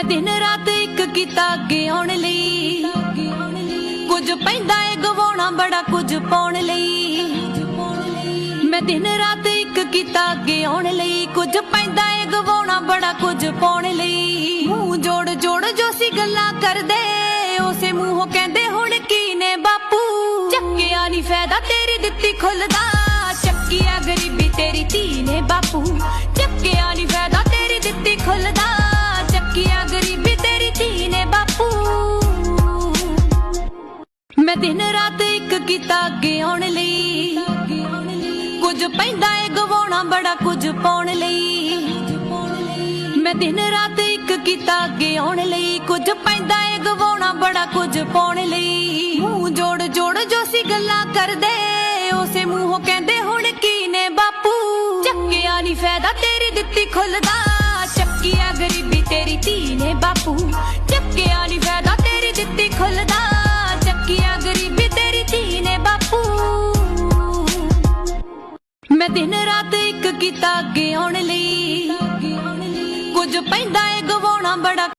ਮੈਂ ਦਿਨ ਰਾਤ ਇੱਕ ਕੀਤਾ ਅੱਗੇ ਆਉਣ ਲਈ। ਕੁਝ ਪੈਂਦਾ ਏ ਗਵਾਉਣਾ, ਬੜਾ ਕੁਝ ਪਾਉਣ ਲਈ। ਮੈਂ ਦਿਨ ਰਾਤ ਇੱਕ ਕੀਤਾ ਅੱਗੇ ਆਉਣ ਲਈ। ਕੁਝ ਪੈਂਦਾ ਏ ਗਵਾਉਣਾ, ਬੜਾ ਕੁਝ ਪਾਉਣ ਲਈ। ਮੂੰਹ ਜੋੜ ਜੋੜ ਜੋ ਸੀ ਗੱਲਾਂ ਕਰਦੇ, ਉਸੇ ਮੂੰਹੋਂ ਕਹਿੰਦੇ ਹੁਣ ਕੀ ਨੇ ਬਾਪੂ? ਚੱਕਿਆ ਨਹੀਂ ਫਾਇਦਾ ਤੇਰੀ ਦਿੱਤੀ ਖੁੱਲਦਾ। ਚੱਕਿਆ ਗਰੀਬੀ ਤੇਰੀ ਧੀ ਨੇ ਬਾਪੂ। ਚੱਕਿਆ ਨਹੀਂ ਫਾਇਦਾ ਮੈਂ ਦਿਨ ਰਾਤ ਇੱਕ ਕੀਤਾ ਅੱਗੇ ਆਉਣ ਲਈ। ਕੁਝ ਪੈਂਦਾ ਏ ਗਵਾਉਣਾ, ਬੜਾ ਕੁਝ ਪਾਉਣ ਲਈ। ਮੈਂ ਦਿਨ ਰਾਤ ਇੱਕ ਕੀਤਾ ਅੱਗੇ ਆਉਣ ਲਈ। ਕੁਝ ਪੈਂਦਾ ਏ ਗਵਾਉਣਾ, ਬੜਾ ਕੁਝ ਪਾਉਣ ਲਈ। ਮੂੰਹ ਜੋੜ ਜੋੜ ਜੋ ਸੀ ਗੱਲਾਂ ਕਰਦੇ, ਉਸੇ ਮੂੰਹੋਂ ਕਹਿੰਦੇ ਹੁਣ ਕੀ ਨੇ ਬਾਪੂ? ਚੱਕਿਆ ਨਹੀਂ ਫਾਇਦਾ ਤੇਰੀ ਦਿੱਤੀ ਖੁੱਲਦਾ ਚੱਕਿਆ ਗਰੀਬੀ ਤੇਰੀ ਧੀ ਨੇ ਬਾਪੂ। ਮੈਂ ਦਿਨ ਰਾਤ ਇੱਕ ਕੀਤਾ ਅੱਗੇ ਆਉਣ ਲਈ। ਕੁਝ ਪੈਂਦਾ ਏ ਗਵਾਉਣਾ ਬੜਾ